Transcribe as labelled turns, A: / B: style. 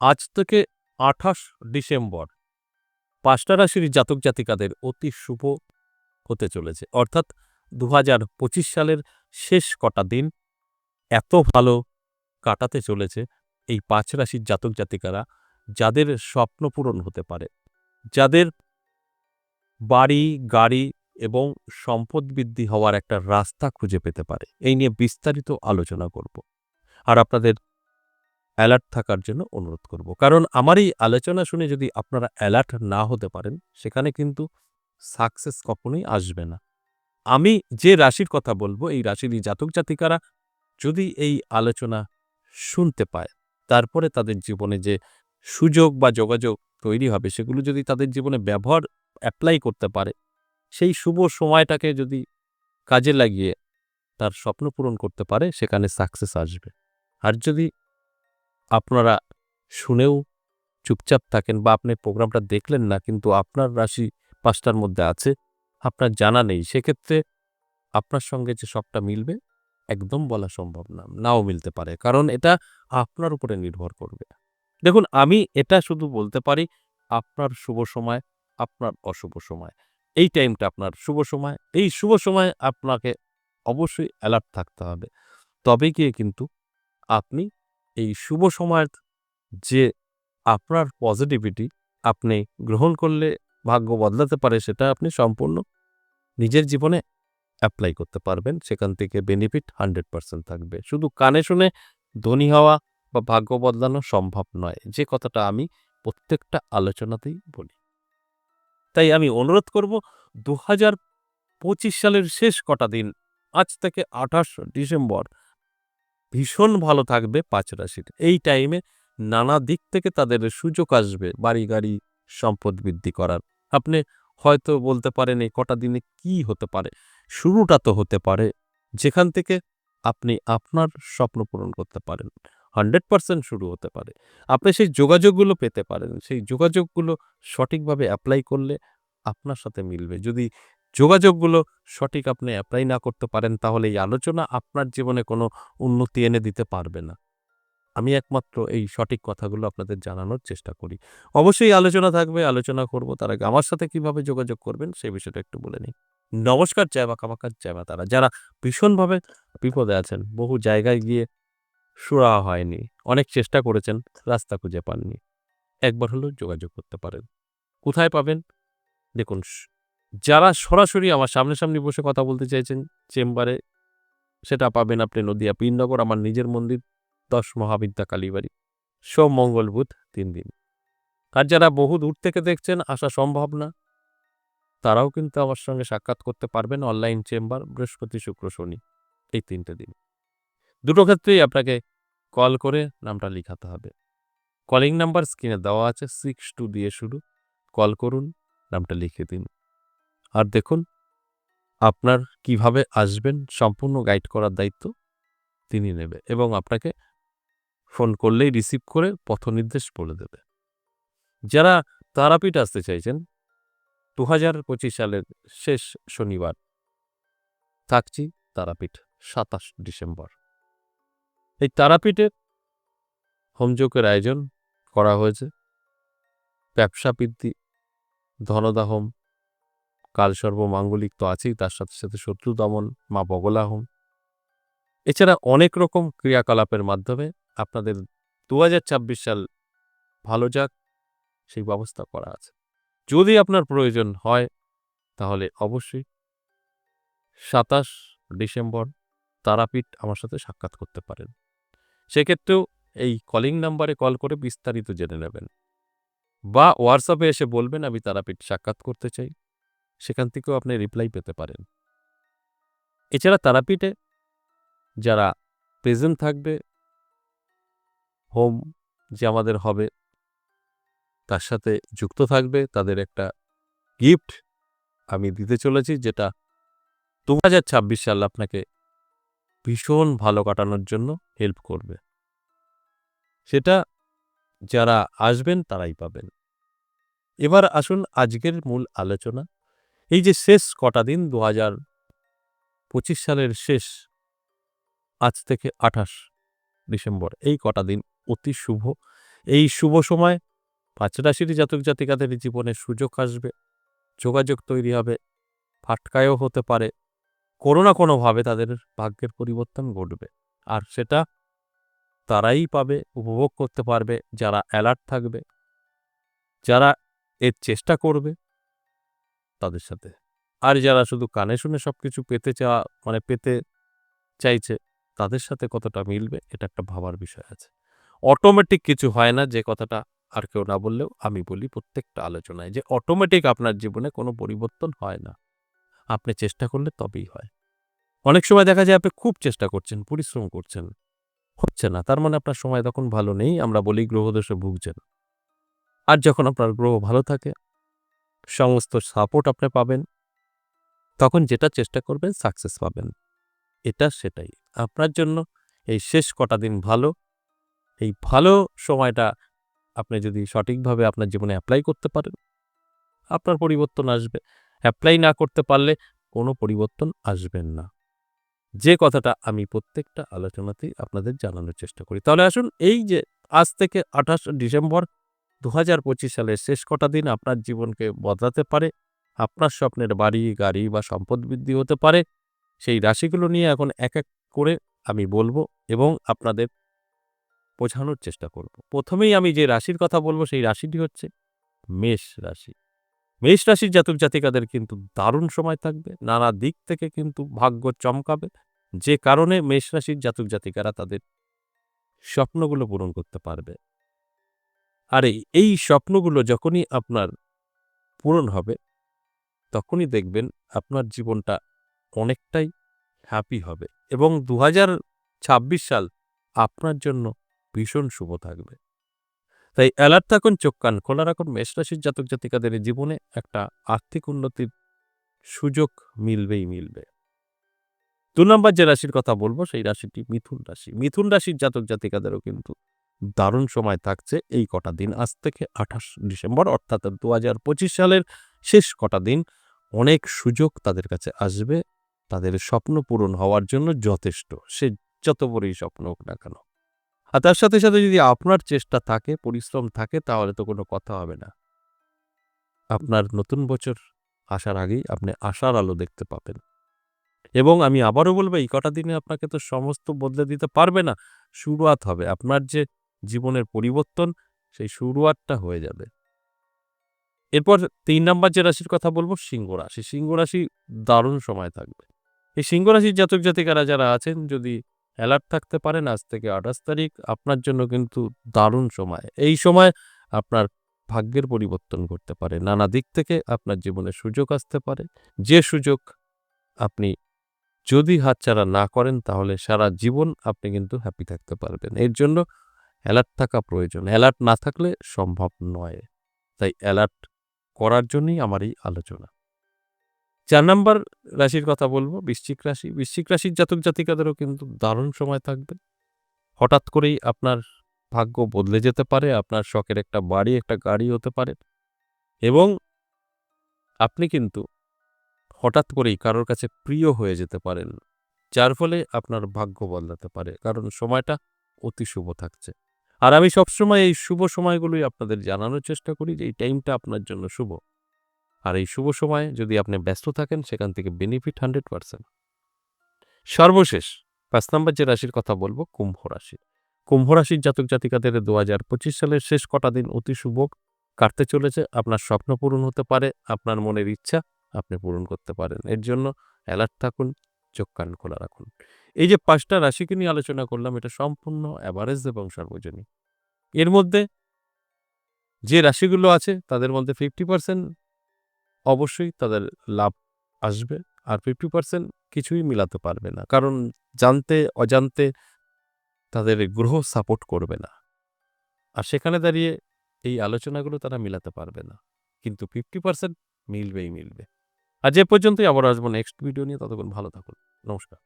A: আজ থেকে আঠাশ ডিসেম্বর। পাঁচটা রাশির জাতক জাতিকাদের অতি শুভ হতে চলেছে। অর্থাৎ দু পঁচিশ সালের শেষ কটা দিন এত ভালো কাটাতে চলেছে এই পাঁচ রাশির জাতক জাতিকারা যাদের স্বপ্ন পূরণ হতে পারে। যাদের বাড়ি, গাড়ি এবং সম্পদ বৃদ্ধি হওয়ার একটা রাস্তা খুঁজে পেতে পারে। এই নিয়ে বিস্তারিত আলোচনা করব। আর আপনাদের অ্যালার্ট থাকার জন্য অনুরোধ করব। কারণ আমার এই আলোচনা শুনে যদি আপনারা অ্যালার্ট না হতে পারেন, সেখানে কিন্তু সাকসেস কখনোই আসবে না। আমি যে রাশির কথা বলব, এই রাশির জাতক জাতিকারা যদি এই আলোচনা শুনতে পায়, তারপরে তাদের জীবনে যে সুযোগ বা যোগাযোগ তৈরি হবে, সেগুলো যদি তাদের জীবনে ব্যবহার অ্যাপ্লাই করতে পারে, সেই শুভ সময়টাকে যদি কাজে লাগিয়ে তার স্বপ্ন পূরণ করতে পারে, সেখানে সাকসেস আসবে। আর যদি আপনারা শুনেও চুপচাপ থাকেন বা আপনি প্রোগ্রামটা দেখলেন না, কিন্তু আপনার রাশি পাঁচটার মধ্যে আছে, আপনার জানা নেই, সেক্ষেত্রে আপনার সঙ্গে যে সবটা মিলবে, একদম বলা সম্ভব না, নাও মিলতে পারে, কারণ এটা আপনার উপরে নির্ভর করবে। দেখুন, আমি এটা শুধু বলতে পারি, আপনার শুভ সময়, আপনার অশুভ সময়, এই টাইমটা আপনার শুভ সময়, এই শুভ সময় আপনাকে অবশ্যই অ্যালার্ট থাকতে হবে। তবে গিয়ে কিন্তু আপনি এই শুভ সময়ের যে আপনার পজিটিভিটি আপনি গ্রহণ করলে ভাগ্য বদলাতে পারে সেটা আপনি সম্পূর্ণ নিজের জীবনে অ্যাপ্লাই করতে পারবেন। সেখান থেকে বেনিফিট হান্ড্রেড পার্সেন্ট থাকবে। শুধু কানে শুনে ধনী হওয়া বা ভাগ্য বদলানো সম্ভব নয়। যে কথাটা আমি প্রত্যেকটা আলোচনাতেই বলি। তাই আমি অনুরোধ করব দু হাজার পঁচিশ সালের শেষ কটা দিন, আজ থেকে আঠাশ ডিসেম্বর ভীষণ ভালো থাকবে পাঁচ রাশির। এই টাইমে নানা দিক থেকে তাদের সুযোগ আসবে বাড়ি গাড়ি সম্পদ বৃদ্ধি করার। আপনি হয়তো বলতে পারেন এই কটা দিনে কি হতে পারে? শুরুটা তো হতে পারে। যেখান থেকে আপনি আপনার স্বপ্ন পূরণ করতে পারেন। হান্ড্রেড পার্সেন্ট শুরু হতে পারে। আপনি সেই যোগাযোগগুলো পেতে পারেন। সেই যোগাযোগগুলো সঠিকভাবে অ্যাপ্লাই করলে আপনার সাথে মিলবে। যদি যোগাযোগগুলো সঠিক আপনি অ্যাপ্লাই না করতে পারেন, তাহলে এই আলোচনা আপনার জীবনে কোনো উন্নতি এনে দিতে পারবে না। আমি একমাত্র এই সঠিক কথাগুলো আপনাদের জানানোর চেষ্টা করি। অবশ্যই আলোচনা থাকবে, আলোচনা করব, তার আগে আমার সাথে কীভাবে যোগাযোগ করবেন সেই বিষয়টা একটু বলে নিই। নমস্কার, জয় মা কামাকার জয় মা তারা। যারা ভীষণভাবে বিপদে আছেন, বহু জায়গায় গিয়ে সুরা হয়নি, অনেক চেষ্টা করেছেন, রাস্তা খুঁজে পাননি। একবার হলেও যোগাযোগ করতে পারেন। কোথায় পাবেন? দেখুন যারা সরাসরি আমার সামনাসামনি বসে কথা বলতে চাইছেন, চেম্বারে, সেটা পাবেন আপনি নদিয়া পীরনগর, আমার নিজের মন্দির, দশ মহাবিদ্যা কালীবাড়ি। সোম মঙ্গল বুধ, তিন দিন। আর যারা বহু দূর থেকে দেখছেন, আসা সম্ভব না, তারাও কিন্তু আমার সঙ্গে সাক্ষাৎ করতে পারবেন অনলাইন চেম্বার, বৃহস্পতি, শুক্র, শনি, এই তিনটে দিন। দুটো ক্ষেত্রেই আপনাকে কল করে নামটা লিখাতে হবে। কলিং নাম্বার স্ক্রিনে দেওয়া আছে, সিক্স টু দিয়ে শুরু। কল করুন, নামটা লিখে দিন। আর দেখুন, আপনার কীভাবে আসবেন সম্পূর্ণ গাইড করার দায়িত্ব তিনি নেবে এবং আপনাকে ফোন করলেই রিসিভ করে পথ নির্দেশ বলে দেবে। যারা তারাপীঠ আসতে চাইছেন দু হাজার পঁচিশ সালের শেষ শনিবার, থাকছি তারাপীঠ সাতাশ ডিসেম্বর। এই তারাপীঠে হোমযোগের আয়োজন করা হয়েছে। ব্যবসা বৃদ্ধি ধনদাহম কালসর্ব মাঙ্গলিক তো আছেই, তার সাথে সাথে শত্রু দমন, মা বগলা হোম এছাড়া অনেক রকম ক্রিয়াকলাপের মাধ্যমে আপনাদের দু হাজার ছাব্বিশ সাল ভালো যাক, সেই ব্যবস্থা করা আছে। যদি আপনার প্রয়োজন হয়, তাহলে অবশ্যই সাতাশ ডিসেম্বর তারাপীঠ আমার সাথে সাক্ষাৎ করতে পারেন। সেক্ষেত্রেও এই কলিং নাম্বারে কল করে বিস্তারিত জেনে নেবেন। বা হোয়াটসঅ্যাপে এসে বলবেন, আমি তারাপীঠ সাক্ষাৎ করতে চাই। সেখান থেকেও আপনি রিপ্লাই পেতে পারেন। এছাড়া তারাপীঠে যারা প্রেজেন্ট থাকবে হোম যে আমাদের হবে, তার সাথে যুক্ত থাকবে, তাদের একটা গিফট আমি দিতে চলেছি যেটা দু হাজার ছাব্বিশ সাল আপনাকে ভীষণ ভালো কাটানোর জন্য হেল্প করবে। সেটা যারা আসবেন তারাই পাবেন। এবার আসুন আজকের মূল আলোচনা। এই যে শেষ কটা দিন দু হাজার পঁচিশ সালের শেষ, আজ থেকে আঠাশ ডিসেম্বর, এই কটা দিন অতি শুভ। এই শুভ সময় পাঁচ রাশির জাতক জাতিকাদের জীবনে সুযোগ আসবে, যোগাযোগ তৈরি হবে, ফাটকায়ও হতে পারে, কোনো না কোনোভাবে তাদের ভাগ্যের পরিবর্তন ঘটবে। আর সেটা তারাই পাবে, উপভোগ করতে পারবে, যারা অ্যালার্ট থাকবে, যারা এর চেষ্টা করবে। তাদের সাথে। আর যারা শুধু কানে শুনে সব কিছু পেতে চাওয়া মানে পেতে চাইছে, তাদের সাথে কতটা মিলবে, এটা একটা ভাবার বিষয় আছে। অটোমেটিক কিছু হয় না, যে কথাটা আর কেউ না বললেও আমি বলি প্রত্যেকটা আলোচনায়, যে অটোমেটিক আপনার জীবনে কোনো পরিবর্তন হয় না। আপনি চেষ্টা করলে তবেই হয়। অনেক সময় দেখা যায় আপনি খুব চেষ্টা করছেন, পরিশ্রম করছেন, হচ্ছে না, তার মানে আপনার সময় তখন ভালো নেই, আমরা বলি গ্রহদোষে ভুগছেন। আর যখন আপনার গ্রহ ভালো থাকে সমস্ত সাপোর্ট আপনি পাবেন। তখন যেটা চেষ্টা করবেন সাকসেস পাবেন। এটা সেটাই। আপনার জন্য এই শেষ কটা দিন ভালো। এই ভালো সময়টা আপনি যদি সঠিকভাবে আপনার জীবনে অ্যাপ্লাই করতে পারেন, আপনার পরিবর্তন আসবে। অ্যাপ্লাই না করতে পারলে কোনো পরিবর্তন আসবেন না। যে কথাটা আমি প্রত্যেকটা আলোচনাতেই আপনাদের জানানোর চেষ্টা করি। তাহলে আসুন, এই যে আজ থেকে আঠাশ ডিসেম্বর দু হাজার পঁচিশ সালের শেষ কটা দিন আপনার জীবনকে বদলাতে পারে, আপনার স্বপ্নের বাড়ি, গাড়ি বা সম্পদ বৃদ্ধি হতে পারে। সেই রাশিগুলো নিয়ে এখন এক এক করে আমি বলব এবং আপনাদের বোঝানোর চেষ্টা করব। প্রথমেই আমি যে রাশির কথা বলব সেই রাশিটি হচ্ছে মেষ রাশি। মেষ রাশির জাতক জাতিকাদের কিন্তু দারুণ সময় থাকবে, নানা দিক থেকে কিন্তু ভাগ্য চমকাবে। যে কারণে মেষ রাশির জাতক জাতিকারা তাদের স্বপ্নগুলো পূরণ করতে পারবে। আর, এই- স্বপ্নগুলো যখনই আপনার পূরণ হবে, তখনই দেখবেন আপনার জীবনটা অনেকটাই হ্যাপি হবে এবং দু সাল আপনার জন্য ভীষণ শুভ থাকবে। তাই অ্যালার্ট থাকুন, চোখ কান খোলা রাখুন, মেষ রাশির জাতক জাতিকাদের জীবনে একটা আর্থিক উন্নতির সুযোগ মিলবেই মিলবে। দু নম্বর যে রাশির কথা বলব, সেই রাশিটি মিথুন রাশি। মিথুন রাশির জাতক জাতিকাদেরও কিন্তু দারুণ সময় থাকছে এই কটা দিন। আজ থেকে আঠাশ ডিসেম্বর, অর্থাৎ দু হাজার পঁচিশ সালের শেষ কটা দিন। অনেক সুযোগ তাদের কাছে আসবে। তাদের স্বপ্ন পূরণ হওয়ার জন্য যথেষ্ট। সে যত বড়ই স্বপ্ন হোক না কেন। আর তার সাথে সাথে যদি আপনার চেষ্টা থাকে, পরিশ্রম থাকে, তাহলে তো কোনো কথা হবে না। আপনার নতুন বছর আসার আগেই আপনি আশার আলো দেখতে পাবেন। এবং আমি আবারও বলব, এই কটা দিনে আপনাকে তো সমস্ত বদলে দিতে পারবে না। শুরুয়াত হবে। আপনার যে জীবনের পরিবর্তন, সেই শুরুয়াতটা হয়ে যাবে। এরপর তিন নাম্বার যে রাশির কথা বলব, সিংহ রাশি। সিংহ রাশি দারুণ সময় থাকবে। এই সিংহ রাশির জাতক জাতিকারা যারা আছেন, যদি অ্যালার্ট থাকতে পারেন, আজ থেকে আঠাশ তারিখ, আপনার জন্য কিন্তু দারুণ সময়। এই সময় আপনার ভাগ্যের পরিবর্তন করতে পারে। নানা দিক থেকে আপনার জীবনে সুযোগ আসতে পারে। যে সুযোগ আপনি যদি হাতছাড়া না করেন, তাহলে সারা জীবন আপনি কিন্তু হ্যাপি থাকতে পারবেন। এর জন্য অ্যালার্ট থাকা প্রয়োজন। অ্যালার্ট না থাকলে সম্ভব নয়। তাই অ্যালার্ট করার জন্যই আমার এই আলোচনা। চার নাম্বার রাশির কথা বলব, বৃশ্চিক রাশি। বৃশ্চিক রাশির জাতক জাতিকাদেরও কিন্তু দারুণ সময় থাকবে। হঠাৎ করেই আপনার ভাগ্য বদলে যেতে পারে, আপনার শখের একটা বাড়ি, একটা গাড়ি হতে পারে। এবং আপনি কিন্তু হঠাৎ করেই কারোর কাছে প্রিয় হয়ে যেতে পারেন, যার ফলে আপনার ভাগ্য বদলাতে পারে। কারণ সময়টা অতি শুভ থাকছে। আর আমি সবসময় এই শুভ সময়গুলোই আপনাদের জানানোর চেষ্টা করি যে এই টাইমটা আপনার জন্য শুভ। আর এই শুভ সময়ে যদি আপনি ব্যস্ত থাকেন, সেখান থেকে বেনিফিট হান্ড্রেড পার্সেন্ট সর্বশেষ, পাঁচ নম্বর যে রাশির কথা বলব, কুম্ভ রাশি। কুম্ভ রাশির জাতক জাতিকাদের দু হাজার পঁচিশ সালের শেষ কটা দিন অতি শুভ। কাটতে চলেছে, আপনার স্বপ্ন পূরণ হতে পারে, আপনার মনের ইচ্ছা আপনি পূরণ করতে পারেন। এর জন্য অ্যালার্ট থাকুন চোখ কান খোলা রাখুন। এই যে পাঁচটা রাশিকে নিয়ে আলোচনা করলাম, এটা সম্পূর্ণ অ্যাভারেজ এবং সর্বজনীন। এর মধ্যে যে রাশিগুলো আছে, তাদের মধ্যে ফিফটি পার্সেন্ট অবশ্যই তাদের লাভ আসবে আর ফিফটি পার্সেন্ট কিছুই মিলাতে পারবে না। কারণ জানতে, অজান্তে তাদের গ্রহ সাপোর্ট করবে না। আর সেখানে দাঁড়িয়ে এই আলোচনাগুলো তারা মিলাতে পারবে না। কিন্তু ফিফটি পার্সেন্ট মিলবেই মিলবে। আজ এ পর্যন্তই আবার আসব নেক্সট ভিডিও নিয়ে ততক্ষণ ভালো থাকুন নমস্কার।